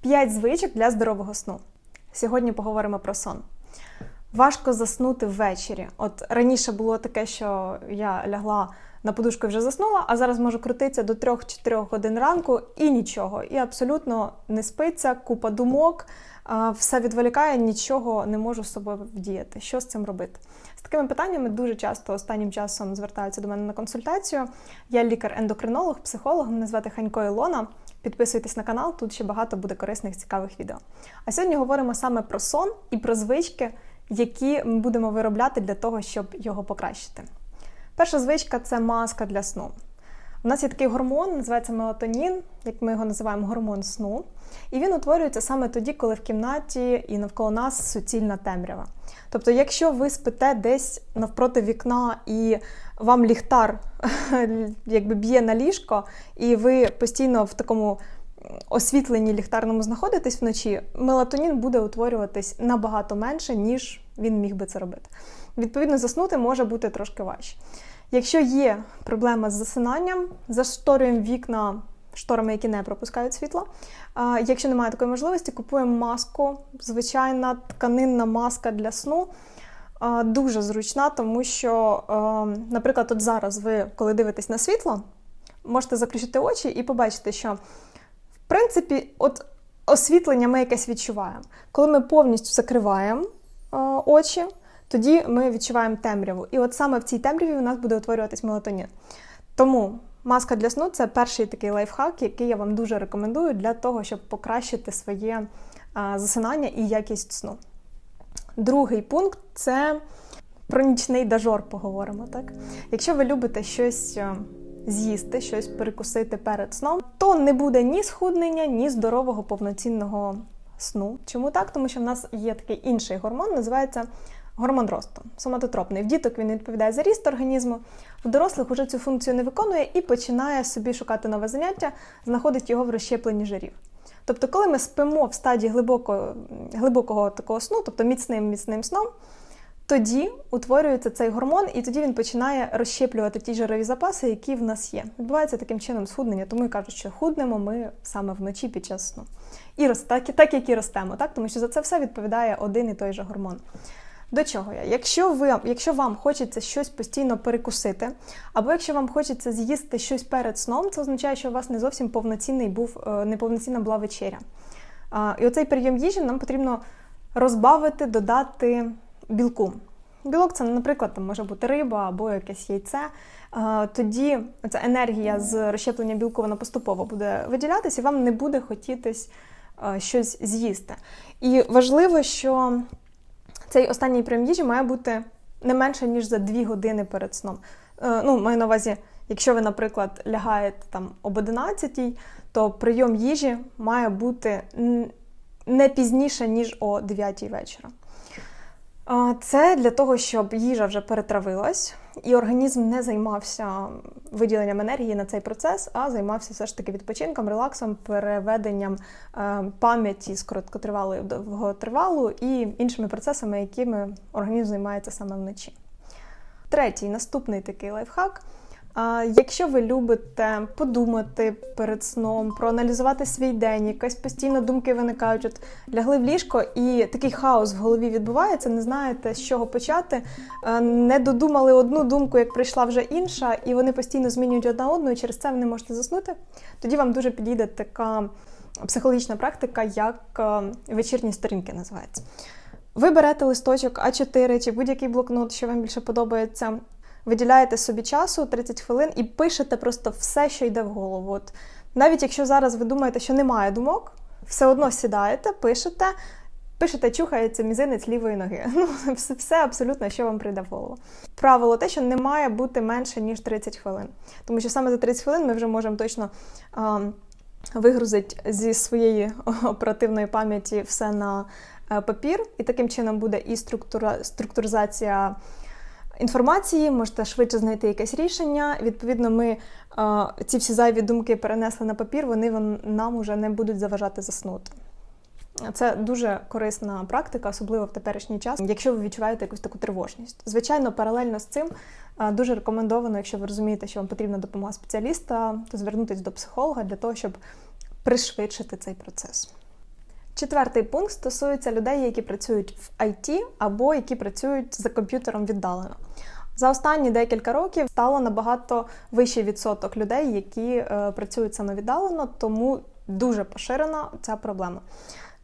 П'ять звичок для здорового сну. Сьогодні поговоримо про сон. Важко заснути ввечері. От раніше було таке, що я лягла на подушку і вже заснула, а зараз можу крутитися до 3-4 годин ранку і нічого. І абсолютно не спиться, купа думок, все відволікає, нічого не можу з собою вдіяти. Що з цим робити? З такими питаннями дуже часто останнім часом звертаються до мене на консультацію. Я лікар-ендокринолог, психолог, мене звати Ханько Ілона. Підписуйтесь на канал, тут ще багато буде корисних цікавих відео. А сьогодні говоримо саме про сон і про звички, які ми будемо виробляти для того, щоб його покращити. Перша звичка це маска для сну. У нас є такий гормон, називається мелатонін, як ми його називаємо гормон сну. І він утворюється саме тоді, коли в кімнаті і навколо нас суцільна темрява. Тобто, якщо ви спите десь навпроти вікна і вам ліхтар якби б'є на ліжко, і ви постійно в такому освітленні ліхтарному знаходитесь вночі, мелатонін буде утворюватись набагато менше, ніж він міг би це робити. Відповідно, заснути може бути трошки важче. Якщо є проблема з засинанням, зашторюємо вікна шторами, які не пропускають світло. Якщо немає такої можливості, купуємо маску, звичайна тканинна маска для сну. Дуже зручна, тому що, наприклад, от зараз ви, коли дивитесь на світло, можете заключити очі і побачити, що в принципі, от освітлення ми якесь відчуваємо. Коли ми повністю закриваємо очі, тоді ми відчуваємо темряву. І от саме в цій темряві у нас буде утворюватись мелатонін. Тому маска для сну це перший такий лайфхак, який я вам дуже рекомендую для того, щоб покращити своє засинання і якість сну. Другий пункт це про нічний дажор поговоримо. так? Якщо ви любите щось з'їсти, щось перекусити перед сном, то не буде ні схуднення, ні здорового повноцінного сну. Чому так? Тому що в нас є такий інший гормон, називається гормон росту, соматотропний. В діток він відповідає за ріст організму, в дорослих уже цю функцію не виконує і починає собі шукати нове заняття, знаходить його в розщепленні жирів. Тобто, коли ми спимо в стадії глибокого, глибокого такого сну, тобто міцним міцним сном, тоді утворюється цей гормон, і тоді він починає розщеплювати ті жирові запаси, які в нас є. Відбувається таким чином схуднення, тому і кажуть, що худнемо ми саме вночі під час сну. І так, так як і ростемо, так? тому що за це все відповідає один і той же гормон. До чого я? Якщо ви, якщо вам хочеться щось постійно перекусити, або якщо вам хочеться з'їсти щось перед сном, це означає, що у вас не зовсім повноцінний був, е, неповноцінна була вечеря. І оцей прийом їжі нам потрібно розбавити, додати білку. Білок це, наприклад, там може бути риба або якесь яйце. Тоді ця енергія з розщеплення білку вона поступово буде виділятися, і вам не буде хотітись щось з'їсти. І важливо, що цей останній прийом їжі має бути не менше, ніж за 2 години перед сном. Е, ну, маю на увазі, якщо ви, наприклад, лягаєте там об 11, то прийом їжі має бути не пізніше, ніж о 9 вечора. Це для того, щоб їжа вже перетравилась, і організм не займався виділенням енергії на цей процес, а займався все ж таки відпочинком, релаксом, переведенням е, пам'яті з короткотривалої в довготривалу і іншими процесами, якими організм займається саме вночі. Третій наступний такий лайфхак Якщо ви любите подумати перед сном, проаналізувати свій день, якась постійно думки виникають, от лягли в ліжко, і такий хаос в голові відбувається, не знаєте, з чого почати, не додумали одну думку, як прийшла вже інша, і вони постійно змінюють одна одну, і через це ви не можете заснути. Тоді вам дуже підійде така психологічна практика, як вечірні сторінки називається. Ви берете листочок А4 чи будь-який блокнот, що вам більше подобається виділяєте собі часу 30 хвилин і пишете просто все, що йде в голову. От Навіть якщо зараз ви думаєте, що немає думок, все одно сідаєте, пишете, пишете, чухається мізинець лівої ноги. Ну, Все абсолютно, що вам прийде в голову. Правило те, що не має бути менше, ніж 30 хвилин. Тому що саме за 30 хвилин ми вже можемо точно. А, Вигрузить зі своєї оперативної пам'яті все на е, папір, і таким чином буде і структура, структуризація інформації, можете швидше знайти якесь рішення. Відповідно, ми ці всі зайві думки перенесли на папір, вони нам уже не будуть заважати заснути. Це дуже корисна практика, особливо в теперішній час, якщо ви відчуваєте якусь таку тривожність. Звичайно, паралельно з цим дуже рекомендовано, якщо ви розумієте, що вам потрібна допомога спеціаліста, то звернутися до психолога для того, щоб пришвидшити цей процес. Четвертий пункт стосується людей, які працюють в IT або які працюють за комп'ютером віддалено. За останні декілька років стало набагато вищий відсоток людей, які е, працюють самовіддалено, тому дуже поширена ця проблема.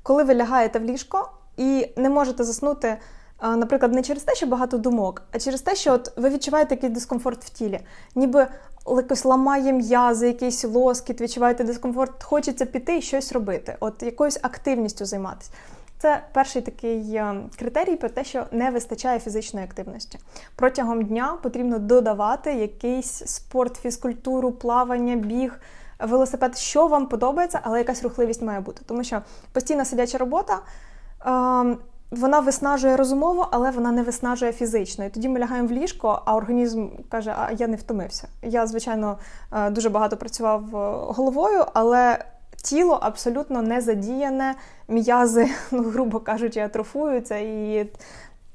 Коли ви лягаєте в ліжко і не можете заснути, е, наприклад, не через те, що багато думок, а через те, що от ви відчуваєте якийсь дискомфорт в тілі, ніби якось ламає м'язи, якийсь лоскіт, відчуваєте дискомфорт, хочеться піти і щось робити, от якоюсь активністю займатися. Це перший такий е, критерій про те, що не вистачає фізичної активності. Протягом дня потрібно додавати якийсь спорт, фізкультуру, плавання, біг, велосипед, що вам подобається, але якась рухливість має бути. Тому що постійна сидяча робота. Е, вона виснажує розумово, але вона не виснажує фізично. І тоді ми лягаємо в ліжко, а організм каже: А я не втомився. Я, звичайно, е, дуже багато працював головою, але тіло абсолютно не задіяне, м'язи, ну, грубо кажучи, атрофуються, і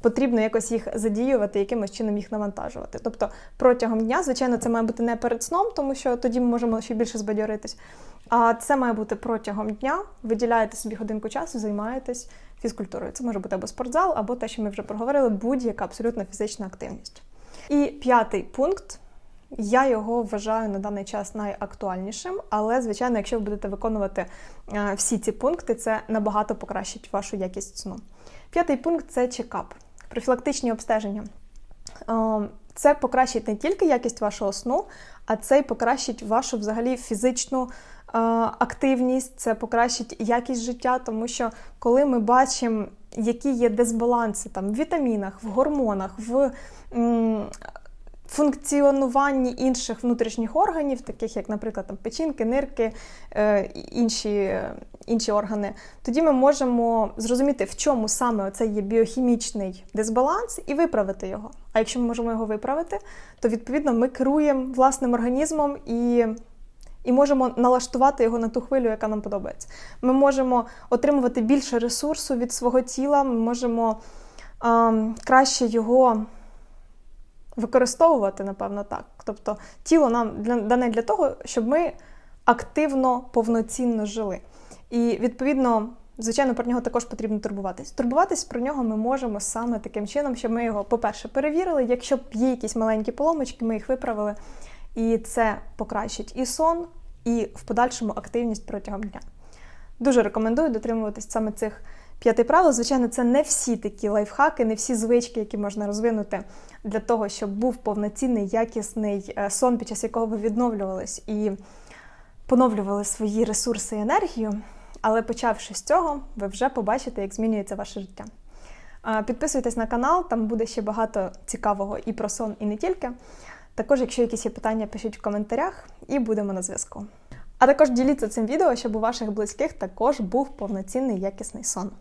потрібно якось їх задіювати, якимось чином їх навантажувати. Тобто протягом дня, звичайно, це має бути не перед сном, тому що тоді ми можемо ще більше збадьоритись. А це має бути протягом дня. Виділяєте собі годинку часу, займаєтесь фізкультурою. Це може бути або спортзал, або те, що ми вже проговорили, будь-яка абсолютно фізична активність. І п'ятий пункт я його вважаю на даний час найактуальнішим, але, звичайно, якщо ви будете виконувати е, всі ці пункти, це набагато покращить вашу якість сну. П'ятий пункт це чекап, профілактичні обстеження. Е, це покращить не тільки якість вашого сну, а це й покращить вашу взагалі фізичну е, активність, це покращить якість життя, тому що коли ми бачимо, які є дисбаланси там в вітамінах, в гормонах, в функціонуванні інших внутрішніх органів, таких як, наприклад, там, печінки, нирки, е, інші інші органи, тоді ми можемо зрозуміти, в чому саме це є біохімічний дисбаланс, і виправити його. А якщо ми можемо його виправити, то відповідно ми керуємо власним організмом і. І можемо налаштувати його на ту хвилю, яка нам подобається. Ми можемо отримувати більше ресурсу від свого тіла, ми можемо а, краще його використовувати, напевно, так. Тобто тіло нам для, дане для того, щоб ми активно, повноцінно жили. І відповідно. Звичайно, про нього також потрібно турбуватись. Турбуватись про нього ми можемо саме таким чином, щоб ми його, по-перше, перевірили. Якщо б є якісь маленькі поломочки, ми їх виправили. І це покращить і сон, і в подальшому активність протягом дня. Дуже рекомендую дотримуватись саме цих п'яти правил. Звичайно, це не всі такі лайфхаки, не всі звички, які можна розвинути для того, щоб був повноцінний, якісний е, сон, під час якого ви відновлювались і поновлювали свої ресурси і енергію. Але почавши з цього, ви вже побачите, як змінюється ваше життя. Підписуйтесь на канал, там буде ще багато цікавого і про сон, і не тільки. Також, якщо якісь є питання, пишіть в коментарях і будемо на зв'язку. А також діліться цим відео, щоб у ваших близьких також був повноцінний якісний сон.